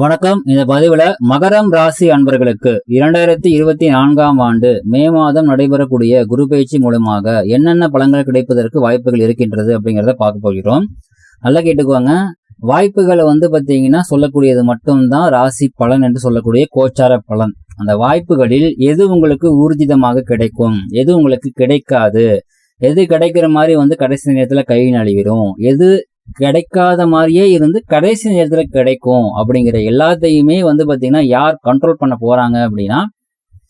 வணக்கம். இந்த பதிவுல மகரம் ராசி அன்பர்களுக்கு இரண்டாயிரத்தி இருபத்தி நான்காம் ஆண்டு மே மாதம் நடைபெறக்கூடிய குரு பயிற்சி மூலமாக என்னென்ன பலன்கள் கிடைப்பதற்கு வாய்ப்புகள் இருக்கின்றது அப்படிங்கிறத பார்க்க போகிறோம். நல்லா கேட்டுக்குவாங்க வாய்ப்புகளை வந்து பார்த்தீங்கன்னா சொல்லக்கூடியது மட்டும்தான் ராசி பலன் என்று சொல்லக்கூடிய கோச்சார பலன். அந்த வாய்ப்புகளில் எது உங்களுக்கு ஊர்ஜிதமாக கிடைக்கும்? எது உங்களுக்கு கிடைக்காது? எது கிடைக்கிற மாதிரி வந்து கடைசி நேரத்தில் கை நழுவிடும்? எது கிடைக்காத மாதிரியே இருந்து கடைசி நேரத்தில் கிடைக்கும் அப்படிங்கிற எல்லாத்தையுமே வந்து பார்த்தீங்கன்னா யார் கண்ட்ரோல் பண்ண போகிறாங்க அப்படின்னா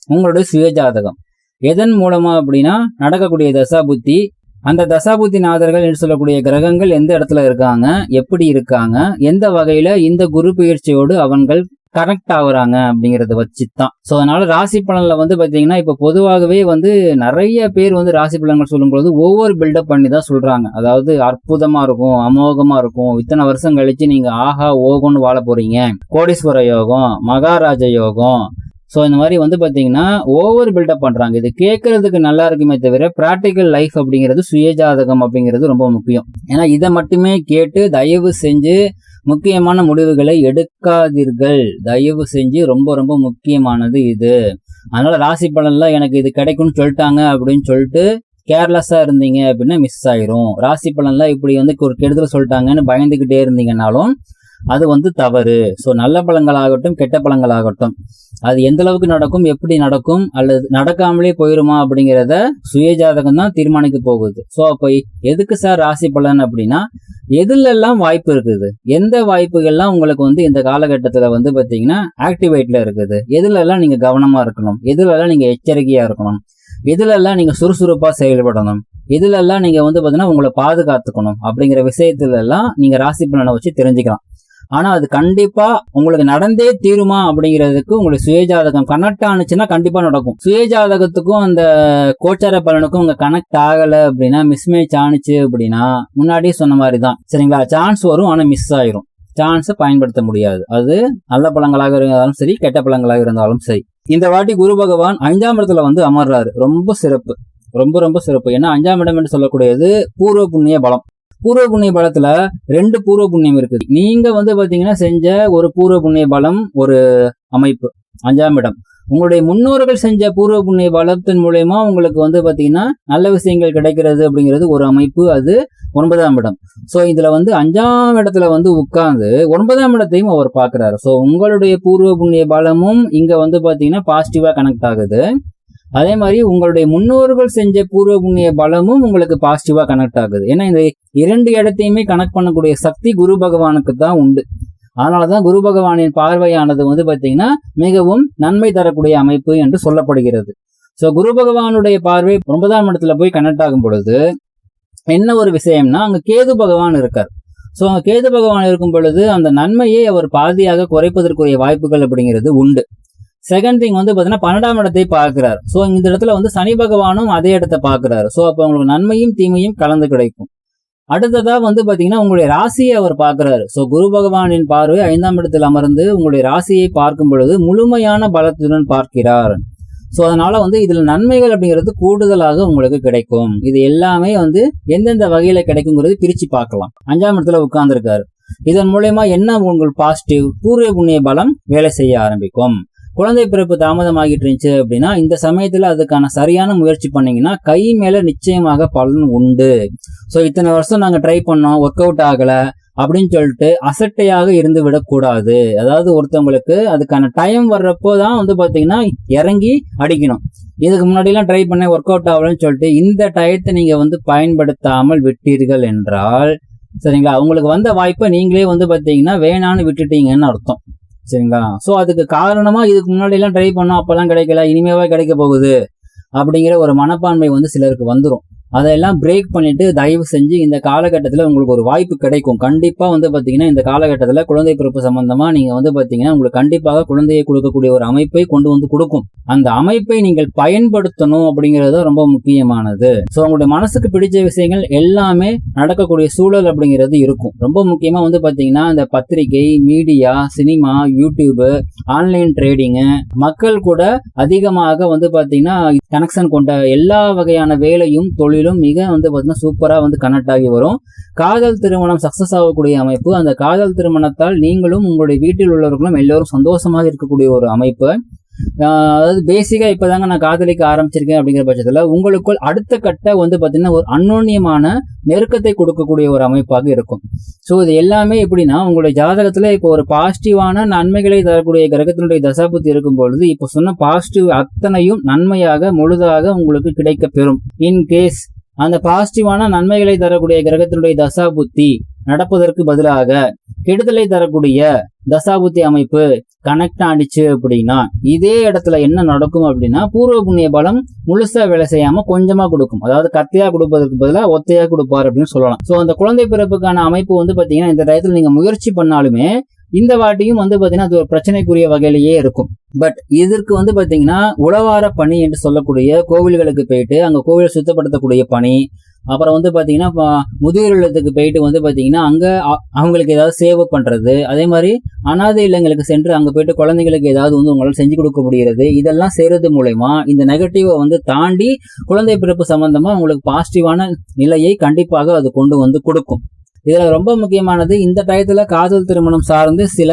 உங்களுடைய சுயஜாதகம். எதன் மூலமா அப்படின்னா நடக்கக்கூடிய தசாபுத்தி அந்த தசாபுத்தி நாதர்கள் என்று சொல்லக்கூடிய கிரகங்கள் எந்த இடத்துல இருக்காங்க எப்படி இருக்காங்க எந்த வகையில் இந்த குரு பயிற்சியோடு அவங்கள் கனெக்ட் ஆகுறாங்க அப்படிங்கறத வச்சு தான் ஸோ அதனால ராசி பலன்ல வந்து பாத்தீங்கன்னா இப்ப பொதுவாகவே வந்து நிறைய பேர் வந்து ராசி பலன்கள் சொல்லும்போது ஒவ்வொரு பில்டப் பண்ணி தான் சொல்றாங்க. அதாவது அற்புதமா இருக்கும் அமோகமா இருக்கும். இத்தனை வருஷம் கழிச்சு நீங்க ஆஹா ஓகோன்னு வாழ போறீங்க. கோடீஸ்வர யோகம் மகாராஜ யோகம். ஸோ இந்த மாதிரி வந்து பார்த்தீங்கன்னா ஓவர் பில்டப் பண்ணுறாங்க இது கேட்கறதுக்கு நல்லா இருக்குமே தவிர ப்ராக்டிக்கல் லைஃப் அப்படிங்கிறது சுயஜாதகம் அப்படிங்கிறது ரொம்ப முக்கியம். ஏன்னா இதை மட்டுமே கேட்டு தயவு செஞ்சு முக்கியமான முடிவுகளை எடுக்காதீர்கள். தயவு செஞ்சு ரொம்ப ரொம்ப முக்கியமானது இது. அதனால ராசி பலன்ல எனக்கு இது கிடைக்கும்னு சொல்லிட்டாங்க அப்படின்னு சொல்லிட்டு கேர்லெஸ்ஸாக இருந்தீங்க அப்படின்னா மிஸ் ஆயிரும். ராசி பலன்ல இப்படி வந்து ஒரு கெடுதல் சொல்லிட்டாங்கன்னு பயந்துக்கிட்டே இருந்தீங்கனாலும் அது வந்து தவறு. ஸோ நல்ல பழங்களாகட்டும் கெட்ட பழங்களாகட்டும். அது எந்த அளவுக்கு நடக்கும் எப்படி நடக்கும் அல்லது நடக்காமலே போயிருமா அப்படிங்கிறத சுயஜாதகம் தான் தீர்மானிக்க போகுது. ஸோ அப்போ எதுக்கு சார் ராசி பலன் அப்படின்னா எதுலெல்லாம் வாய்ப்பு இருக்குது? எந்த வாய்ப்புகள்லாம் உங்களுக்கு வந்து இந்த காலகட்டத்தில் வந்து பார்த்தீங்கன்னா ஆக்டிவேட்ல இருக்குது? எதுலெல்லாம் நீங்கள் கவனமாக இருக்கணும்? எதுலெல்லாம் நீங்கள் எச்சரிக்கையாக இருக்கணும்? எதுலெல்லாம் நீங்கள் சுறுசுறுப்பாக செயல்படணும்? இதுலெல்லாம் நீங்கள் வந்து பார்த்தீங்கன்னா உங்களை பாதுகாத்துக்கணும்? அப்படிங்கிற விஷயத்துல எல்லாம் நீங்கள் ராசி பலனை வச்சு தெரிஞ்சுக்கலாம். ஆனா அது கண்டிப்பா உங்களுக்கு நடந்தே தீருமா அப்படிங்கிறதுக்கு உங்களுக்கு சுயஜாதகம் கனெக்ட் ஆனிச்சுன்னா கண்டிப்பா நடக்கும். சுயஜாதகத்துக்கும் அந்த கோச்சார பலனுக்கும் உங்க கனெக்ட் ஆகல அப்படின்னா மிஸ்மேட்ச் ஆனிச்சு அப்படின்னா முன்னாடியே சொன்ன மாதிரி தான் சரிங்களா? சான்ஸ் வரும் ஆனா மிஸ் ஆயிரும். சான்ஸை பயன்படுத்த முடியாது. அது நல்ல பழங்களாக இருந்தாலும் சரி கெட்ட பழங்களாக இருந்தாலும் சரி. இந்த வாட்டி குரு பகவான் அஞ்சாம் இடத்துல வந்து அமர்றாரு. ரொம்ப சிறப்பு. ரொம்ப ரொம்ப சிறப்பு. ஏன்னா அஞ்சாம் இடம் என்று சொல்லக்கூடியது பூர்வ புண்ணிய பலம். பூர்வ புண்ணிய பலத்துல ரெண்டு பூர்வ புண்ணியம் இருக்குது. நீங்க வந்து பாத்தீங்கன்னா செஞ்ச ஒரு பூர்வ புண்ணிய பலம் ஒரு அமைப்பு அஞ்சாம் இடம். உங்களுடைய முன்னோர்கள் செஞ்ச பூர்வ புண்ணிய பலத்தின் மூலயமா உங்களுக்கு வந்து பாத்தீங்கன்னா நல்ல விஷயங்கள் கிடைக்கிறது அப்படிங்கிறது ஒரு அமைப்பு அது ஒன்பதாம் இடம். ஸோ இதுல வந்து அஞ்சாம் இடத்துல வந்து உட்கார்ந்து ஒன்பதாம் இடத்தையும் அவர் பாக்குறாரு. ஸோ உங்களுடைய பூர்வ புண்ணிய பலமும் இங்க வந்து பாத்தீங்கன்னா பாசிட்டிவா கனெக்ட் ஆகுது. அதே மாதிரி உங்களுடைய முன்னோர்கள் செஞ்ச பூர்வ புண்ணிய பலமும் உங்களுக்கு பாசிட்டிவா கனெக்ட் ஆகுது. ஏன்னா இந்த இரண்டு இடத்தையுமே கனெக்ட் பண்ணக்கூடிய சக்தி குரு பகவானுக்கு தான் உண்டு. அதனாலதான் குரு பகவானின் பார்வையானது வந்து பாத்தீங்கன்னா மிகவும் நன்மை தரக்கூடிய அமைப்பு என்று சொல்லப்படுகிறது. ஸோ குரு பகவானுடைய பார்வை ஒன்பதாம் இடத்துல போய் கனெக்ட் ஆகும் பொழுது என்ன ஒரு விஷயம்னா அங்க கேது பகவான் இருக்கார். ஸோ அங்கே கேது பகவான் இருக்கும் பொழுது அந்த நன்மையை அவர் பாதியாக குறைப்பதற்குரிய வாய்ப்புகள் அப்படிங்கிறது உண்டு. செகண்ட் திங் வந்து பார்த்தீங்கன்னா பன்னெண்டாம் இடத்தை பார்க்கிறார். ஸோ இந்த இடத்துல வந்து சனி பகவானும் அதே இடத்தை பார்க்கிறாரு. ஸோ அப்போ உங்களுக்கு நன்மையும் தீமையும் கலந்து கிடைக்கும். அடுத்ததா வந்து பாத்தீங்கன்னா உங்களுடைய ராசியை அவர் பார்க்கிறாரு. ஸோ குரு பகவானின் பார்வை ஐந்தாம் இடத்தில் அமர்ந்து உங்களுடைய ராசியை பார்க்கும் பொழுது முழுமையான பலத்துடன் பார்க்கிறார். ஸோ அதனால வந்து இதுல நன்மைகள் அப்படிங்கிறது கூடுதலாக உங்களுக்கு கிடைக்கும். இது எல்லாமே வந்து எந்தெந்த வகையில கிடைக்குங்கிறது பிரிச்சு பார்க்கலாம். அஞ்சாம் இடத்துல உட்கார்ந்துருக்காரு. இதன் மூலயமா என்ன உங்கள் பாசிட்டிவ் பூர்வ புண்ணிய பலம் வேலை செய்ய ஆரம்பிக்கும். குழந்தை பிறப்பு தாமதமாகிட்டு இருந்துச்சு அப்படின்னா இந்த சமயத்துல அதுக்கான சரியான முயற்சி பண்ணீங்கன்னா கை மேல நிச்சயமாக பலன் உண்டு. ஸோ இத்தனை வருஷம் நாங்க ட்ரை பண்ணோம் ஒர்க் அவுட் ஆகல அப்படின்னு சொல்லிட்டு அசட்டையாக இருந்து விடக்கூடாது. அதாவது ஒருத்தவங்களுக்கு அதுக்கான டைம் வர்றப்போ தான் வந்து பார்த்தீங்கன்னா இறங்கி அடிக்கணும். இதுக்கு முன்னாடிலாம் ட்ரை பண்ண ஒர்க் அவுட் ஆகலன்னு சொல்லிட்டு இந்த டயத்தை நீங்கள் வந்து பயன்படுத்தாமல் விட்டீர்கள் என்றால் சரிங்களா? உங்களுக்கு வந்த வாய்ப்பை நீங்களே வந்து பார்த்தீங்கன்னா வேணான்னு விட்டுட்டீங்கன்னு அர்த்தம். சரிங்களா? ஸோ அதுக்கு காரணமா இதுக்கு முன்னாடிலாம் ட்ரை பண்ணோம் அப்பெல்லாம் கிடைக்கல இனிமேவாக கிடைக்க போகுது அப்படிங்கிற ஒரு மனப்பான்மை வந்து சிலருக்கு வந்துடும் அதெல்லாம் பிரேக் பண்ணிட்டு தயவு செஞ்சு இந்த காலகட்டத்தில் உங்களுக்கு ஒரு வாய்ப்பு கிடைக்கும். கண்டிப்பாக வந்து பார்த்தீங்கன்னா இந்த காலகட்டத்தில் குழந்தை பிறப்பு சம்பந்தமாக நீங்கள் வந்து பார்த்தீங்கன்னா உங்களுக்கு கண்டிப்பாக குழந்தையை கொடுக்கக்கூடிய ஒரு அமைப்பை கொண்டு வந்து கொடுக்கும். அந்த அமைப்பை நீங்கள் பயன்படுத்தணும் அப்படிங்கிறது ரொம்ப முக்கியமானது. ஸோ உங்களுடைய மனசுக்கு பிடிச்ச விஷயங்கள் எல்லாமே நடக்கக்கூடிய சூழல் அப்படிங்கிறது இருக்கும். ரொம்ப முக்கியமாக வந்து பார்த்தீங்கன்னா இந்த பத்திரிகை media cinema YouTube online trading மக்கள் கூட அதிகமாக வந்து பார்த்தீங்கன்னா கனெக்ஷன் கொண்ட எல்லா வகையான வேலையும் தொழில் தொழிலும் மிக வந்து பார்த்தீங்கன்னா சூப்பராக வந்து கனெக்ட் ஆகி வரும். காதல் திருமணம் சக்சஸ் ஆகக்கூடிய அமைப்பு. அந்த காதல் திருமணத்தால் நீங்களும் உங்களுடைய வீட்டில் உள்ளவர்களும் எல்லோரும் சந்தோஷமாக இருக்கக்கூடிய ஒரு அமைப்பு. அதாவது பேசிக்காக இப்போதாங்க நான் காதலிக்க ஆரம்பிச்சிருக்கேன் அப்படிங்கிற பட்சத்தில் உங்களுக்குள் அடுத்த கட்ட வந்து பார்த்தீங்கன்னா ஒரு அன்னோன்யமான நெருக்கத்தை கொடுக்கக்கூடிய ஒரு அமைப்பாக இருக்கும். ஸோ இது எல்லாமே எப்படின்னா உங்களுடைய ஜாதகத்தில் இப்போ ஒரு பாசிட்டிவான நன்மைகளை தரக்கூடிய கிரகத்தினுடைய தசாபுத்தி இருக்கும் பொழுது இப்போ சொன்ன பாசிட்டிவ் அத்தனையும் நன்மையாக முழுதாக உங்களுக்கு கிடைக்க பெறும் இன் கேஸ் அந்த பாசிட்டிவான நன்மைகளை தரக்கூடிய கிரகத்தினுடைய தசாபுத்தி நடப்பதற்கு பதிலாக கெடுதலை தரக்கூடிய தசாபுத்தி அமைப்பு கனெக்ட் ஆடிச்சு அப்படின்னா இதே இடத்துல என்ன நடக்கும் அப்படின்னா பூர்வ புண்ணிய பலம் முழுசா வேலை செய்யாம கொஞ்சமா கொடுக்கும். அதாவது கத்தையா கொடுப்பதற்கு பதிலாக ஒத்தையா கொடுப்பார் அப்படின்னு சொல்லலாம். சோ அந்த குழந்தை பிறப்புக்கான அமைப்பு வந்து பாத்தீங்கன்னா இந்த டயத்துல நீங்க முயற்சி பண்ணாலுமே இந்த வாட்டியும் வந்து பாத்தீங்கன்னா அது ஒரு பிரச்சனைக்குரிய வகையிலேயே இருக்கும். பட் இதற்கு வந்து பாத்தீங்கன்னா உளவார பணி என்று சொல்லக்கூடிய கோவில்களுக்கு போயிட்டு அங்க கோவிலை சுத்தப்படுத்தக்கூடிய பணி அப்புறம் வந்து பாத்தீங்கன்னா முதியோர் இல்லத்துக்கு போயிட்டு வந்து பாத்தீங்கன்னா அங்க அ- அவங்களுக்கு ஏதாவது சேவை பண்றது அதே மாதிரி அனாதை இல்லங்களுக்கு சென்று அங்க போயிட்டு குழந்தைங்களுக்கு ஏதாவது வந்து உங்களால் செஞ்சு கொடுக்க முடிகிறது இதெல்லாம் செய்யறது மூலயமா இந்த நெகட்டிவை வந்து தாண்டி குழந்தை பிறப்பு சம்மந்தமாக உங்களுக்கு பாசிட்டிவான நிலையை கண்டிப்பாக அது கொண்டு வந்து கொடுக்கும். இதுல ரொம்ப முக்கியமானது இந்த டயத்துல காதல் திருமணம் சார்ந்து சில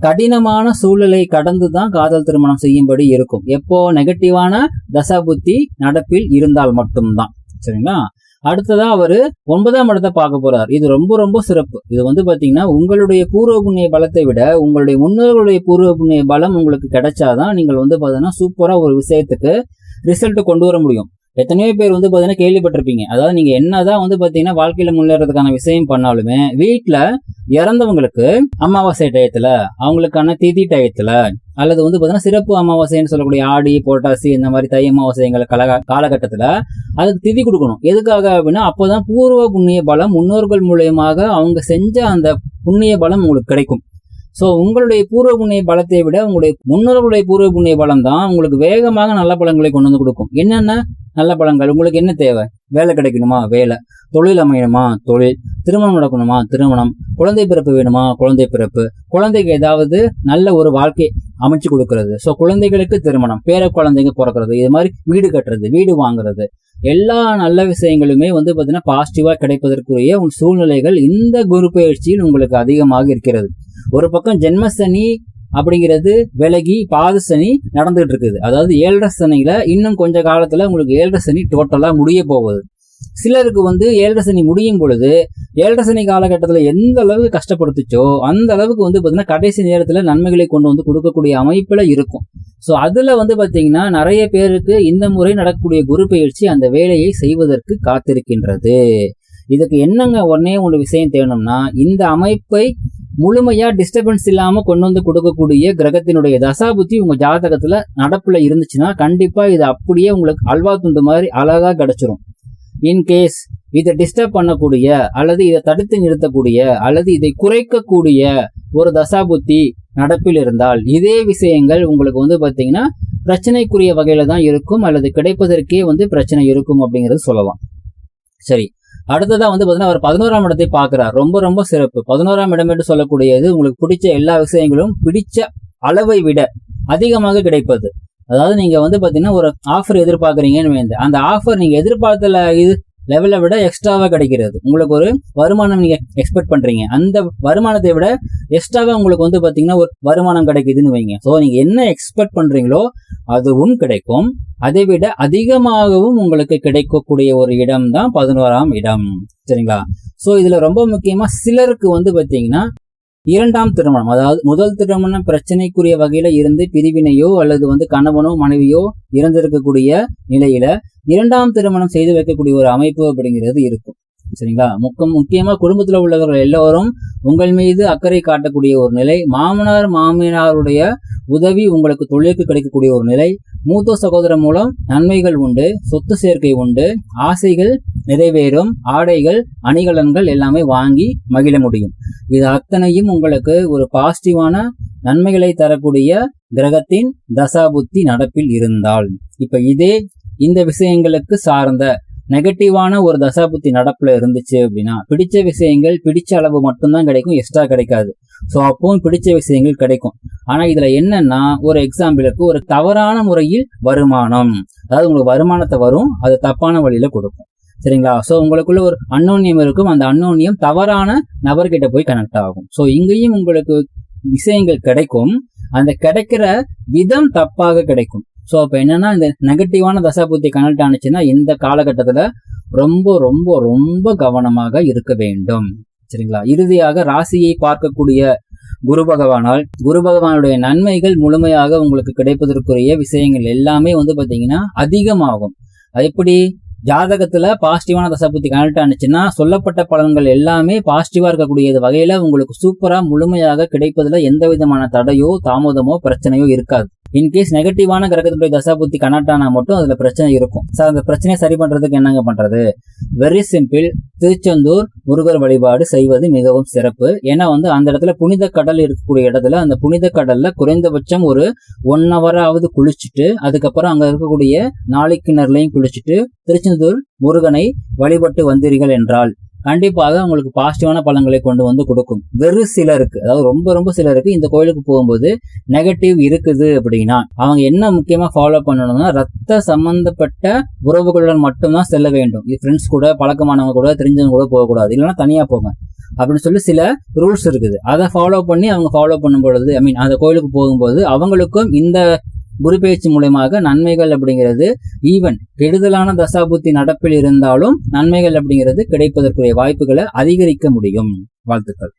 கடினமான சூழ்நிலை கடந்து தான் காதல் திருமணம் செய்யும்படி இருக்கும். எப்போ நெகட்டிவான தசாபுத்தி நடப்பில் இருந்தால் மட்டும்தான். சரிங்களா? அடுத்ததா அவரு ஒன்பதாம் இடத்தை பார்க்க போறார். இது ரொம்ப ரொம்ப சிறப்பு. இது வந்து பாத்தீங்கன்னா உங்களுடைய பூர்வ புண்ணிய பலத்தை விட உங்களுடைய முன்னோர்களுடைய பூர்வ புண்ணிய பலம் உங்களுக்கு கிடைச்சாதான் நீங்கள் வந்து பாத்தீங்கன்னா சூப்பரா ஒரு விஷயத்துக்கு ரிசல்ட் கொண்டு வர முடியும். எத்தனையோ பேர் வந்து பாத்தீங்கன்னா கேள்விப்பட்டிருப்பீங்க. அதாவது நீங்க என்னதான் வந்து பாத்தீங்கன்னா வாழ்க்கையில முன்னேறதுக்கான விஷயம் பண்ணாலுமே வீட்டில் இறந்தவங்களுக்கு அமாவாசை டயத்தில் அவங்களுக்கான திதி டயத்துல அல்லது வந்து பாத்தீங்கன்னா சிறப்பு அமாவாசைன்னு சொல்லக்கூடிய ஆடி புரட்டாசி இந்த மாதிரி தை அமாவாசைங்களை கலக காலகட்டத்துல அதுக்கு திதி கொடுக்கணும். எதுக்காக அப்படின்னா அப்போதான் பூர்வ புண்ணிய பலம் முன்னோர்கள் மூலியமாக அவங்க செஞ்ச அந்த புண்ணிய பலம் உங்களுக்கு கிடைக்கும். ஸோ உங்களுடைய பூர்வ புண்ணிய பலத்தை விட உங்களுடைய முன்னோர்களுடைய பூர்வ புண்ணிய பலம் தான் உங்களுக்கு வேகமாக நல்ல பழங்களை கொண்டு வந்து கொடுக்கும். என்னென்ன? நல்ல பழங்கள் உங்களுக்கு என்ன தேவை? வேலை கிடைக்கணுமா? வேலை. தொழில் அமையணுமா? தொழில். திருமணம் நடக்கணுமா? திருமணம். குழந்தை பிறப்பு வேணுமா? குழந்தை பிறப்பு. குழந்தைக்கு ஏதாவது நல்ல ஒரு வாழ்க்கை அமைச்சு கொடுக்கறது. ஸோ குழந்தைகளுக்கு திருமணம். பேர குழந்தைங்க பிறக்கிறது. இது மாதிரி வீடு கட்டுறது வீடு வாங்குறது. எல்லா நல்ல விஷயங்களுமே வந்து பார்த்தீங்கன்னா பாசிட்டிவாக கிடைப்பதற்குரிய உன் சூழ்நிலைகள் இந்த குரு பயிற்சியில் உங்களுக்கு அதிகமாக இருக்கிறது. ஒரு பக்கம் ஜென்மசனி அப்படிங்கிறது விலகி பாத சனி நடந்துகிட்டு இருக்குது. அதாவது ஏழரை சனியில் இன்னும் கொஞ்ச காலத்தில் உங்களுக்கு ஏழரை சனி டோட்டலாக முடிய போகுது. சிலருக்கு வந்து ஏழரை சனி முடியும் பொழுது ஏழரை சனி காலகட்டத்தில் எந்த அளவுக்கு கஷ்டப்படுத்துச்சோ அந்த அளவுக்கு வந்து பார்த்தீங்கன்னா கடைசி நேரத்தில் நன்மைகளை கொண்டு வந்து கொடுக்கக்கூடிய அமைப்பில் இருக்கும். ஸோ அதில் வந்து பார்த்தீங்கன்னா நிறைய பேருக்கு இந்த முறை நடக்கக்கூடிய குரு பயிற்சி அந்த வேலையை செய்வதற்கு காத்திருக்கின்றது. இதுக்கு என்னங்க உடனே ஒரு விஷயம் தேடணும்னா இந்த அமைப்பை முழுமையா டிஸ்டர்பன்ஸ் இல்லாம கொண்டு வந்து கொடுக்கக்கூடிய கிரகத்தினுடைய தசாபுத்தி உங்க ஜாதகத்துல நடப்புல இருந்துச்சுன்னா கண்டிப்பா இது அப்படியே உங்களுக்கு அல்வா துண்டு மாதிரி அழகா கிடைச்சிரும். இன்கேஸ் இதை டிஸ்டர்ப் பண்ணக்கூடிய அல்லது இதை தடுத்து நிறுத்தக்கூடிய அல்லது இதை குறைக்கக்கூடிய ஒரு தசாபுத்தி நடப்பில் இருந்தால் இதே விஷயங்கள் உங்களுக்கு வந்து பாத்தீங்கன்னா பிரச்சனைக்குரிய வகையில தான் இருக்கும் அல்லது கிடைப்பதற்கே வந்து பிரச்சனை இருக்கும் அப்படிங்கிறது சொல்லலாம். சரி. அடுத்ததா வந்து பாத்தீங்கன்னா அவர் பதினோராம் இடத்தை பார்க்கிறார். ரொம்ப ரொம்ப சிறப்பு. பதினோராம் இடம் என்று சொல்லக்கூடியது உங்களுக்கு பிடிச்ச எல்லா விஷயங்களும் பிடிச்ச அளவை விட அதிகமாக கிடைப்பது. அதாவது நீங்கள் வந்து பார்த்தீங்கன்னா ஒரு ஆஃபர் எதிர்பார்க்குறீங்கன்னு வேண்டு அந்த ஆஃபர் நீங்கள் எதிர்பார்த்த இது லெவலை விட எக்ஸ்ட்ராவாக கிடைக்கிறது. உங்களுக்கு ஒரு வருமானம் நீங்கள் எக்ஸ்பெக்ட் பண்ணுறீங்க அந்த வருமானத்தை விட எக்ஸ்ட்ராவாக உங்களுக்கு வந்து பார்த்தீங்கன்னா ஒரு வருமானம் கிடைக்குதுன்னு வைங்க ஸோ நீங்கள் என்ன எக்ஸ்பெக்ட் பண்ணுறீங்களோ அதுவும் கிடைக்கும். அதை விட அதிகமாகவும் உங்களுக்கு கிடைக்கக்கூடிய ஒரு இடம் தான் பதினோராம் இடம். சரிங்களா? ஸோ இதில் ரொம்ப முக்கியமாக சிலருக்கு வந்து பார்த்தீங்கன்னா இரண்டாம் திருமணம் அதாவது முதல் திருமணம் பிரச்சனைக்குரிய வகையில இருந்து பிரிவினையோ அல்லது வந்து கணவனோ மனைவியோ இறந்திருக்கக்கூடிய நிலையில இரண்டாம் திருமணம் செய்து வைக்கக்கூடிய ஒரு அமைப்பு அப்படிங்கிறது இருக்கும். சரிங்களா? முக்கம் முக்கியமா குடும்பத்துல உள்ளவர்கள் எல்லோரும் உங்கள் மீது அக்கறை காட்டக்கூடிய ஒரு நிலை மாமனார் மாமியாருடைய உதவி உங்களுக்கு தொழிலுக்கு கிடைக்கக்கூடிய ஒரு நிலை மூத்த சகோதரர் மூலம் நன்மைகள் உண்டு சொத்து சேர்க்கை உண்டு ஆசைகள் நிறைவேறும். ஆடைகள் அணிகலன்கள் எல்லாமே வாங்கி மகிழ முடியும். இது அத்தனையும் உங்களுக்கு ஒரு பாசிட்டிவான நன்மைகளை தரக்கூடிய கிரகத்தின் தசாபுத்தி நடப்பில் இருந்தால். இப்ப இதே இந்த விஷயங்களுக்கு சார்ந்த நெகட்டிவான ஒரு தசாபுத்தி நடப்புல இருந்துச்சு அப்படின்னா பிடிச்ச விஷயங்கள் பிடிச்ச அளவு மட்டும்தான் கிடைக்கும் எக்ஸ்ட்ரா கிடைக்காது. ஸோ அப்பவும் பிடிச்ச விஷயங்கள் கிடைக்கும். ஆனா இதுல என்னன்னா ஒரு எக்ஸாம்பிளுக்கு ஒரு தவறான முறையில் வருமானம். அதாவது உங்களுக்கு வருமானத்தை வரும் அது தப்பான வழியில கொடுக்கும். சரிங்களா? ஸோ உங்களுக்குள்ள ஒரு அன்னோன்யம் இருக்கும். அந்த அன்னோன்யம் தவறான நபர்கிட்ட போய் கனெக்ட் ஆகும். ஸோ இங்கேயும் உங்களுக்கு விஷயங்கள் கிடைக்கும். அந்த கிடைக்கிற விதம் தப்பாக கிடைக்கும். ஸோ அப்போ என்னன்னா இந்த நெகட்டிவான தசாபுத்தி கனெக்ட் ஆனிச்சுன்னா இந்த காலகட்டத்தில் ரொம்ப ரொம்ப ரொம்ப கவனமாக இருக்க வேண்டும். சரிங்களா? இறுதியாக ராசியை பார்க்கக்கூடிய குரு பகவானால் குரு பகவானுடைய நன்மைகள் முழுமையாக உங்களுக்கு கிடைப்பதற்குரிய விஷயங்கள் எல்லாமே வந்து பார்த்தீங்கன்னா அதிகமாகும். அது எப்படி? ஜாதகத்துல பாசிட்டிவான தசாபுத்தி கனெக்ட் ஆனிச்சுன்னா சொல்லப்பட்ட பலன்கள் எல்லாமே பாசிட்டிவா இருக்கக்கூடிய வகையில உங்களுக்கு சூப்பரா முழுமையாக கிடைப்பதுல எந்த விதமான தடையோ தாமதமோ பிரச்சனையோ இருக்காது. இன்கேஸ் நெகட்டிவான கிரகத்துடைய தசாபுத்தி கனெக்ட் மட்டும் அதுல பிரச்சனை இருக்கும். சார் அந்த பிரச்சனையை சரி பண்றதுக்கு என்னங்க பண்றது? வெரி சிம்பிள் திருச்செந்தூர் முருகர் வழிபாடு செய்வது மிகவும் சிறப்பு. ஏன்னா வந்து அந்த இடத்துல புனித கடல் இருக்கக்கூடிய இடத்துல அந்த புனித கடல்ல குறைந்தபட்சம் ஒரு ஒன் ஹவராவது குளிச்சுட்டு அதுக்கப்புறம் அங்க இருக்கக்கூடிய நாளை கிணறுலையும் குளிச்சுட்டு திருச்செந்தூர் முருகனை வழிபட்டு வந்தீர்கள் என்றால். கண்டிப்பாக உங்களுக்கு பாசிட்டிவான பலன்களை கொண்டு வந்து கொடுக்கும். வெறு சிலருக்கு அதாவது ரொம்ப ரொம்ப சிலருக்கு இந்த கோயிலுக்கு போகும்போது நெகட்டிவ் இருக்குது அப்படின்னா அவங்க என்ன முக்கியமா ஃபாலோ பண்ணணும்னா ரத்த சம்பந்தப்பட்ட உறவுகளுடன் மட்டும்தான் செல்ல வேண்டும். இது ஃப்ரெண்ட்ஸ் கூட பழக்கமானவங்க கூட தெரிஞ்சவங்க கூட போகக்கூடாது. இல்லைன்னா தனியா போங்க. அப்படின்னு சொல்லி சில ரூல்ஸ் இருக்குது. அதை ஃபாலோ பண்ணி அவங்க ஃபாலோ பண்ணும் பொழுது ஐ மீன் அந்த கோயிலுக்கு போகும்போது அவங்களுக்கும் இந்த குரு பயிற்சி மூலயமாக நன்மைகள் அப்படிங்கிறது ஈவன் கெடுதலான தசாபுத்தி நடப்பில் இருந்தாலும் நன்மைகள் அப்படிங்கிறது கிடைப்பதற்குரிய வாய்ப்புகளை அதிகரிக்க முடியும். வாழ்த்துக்கள்.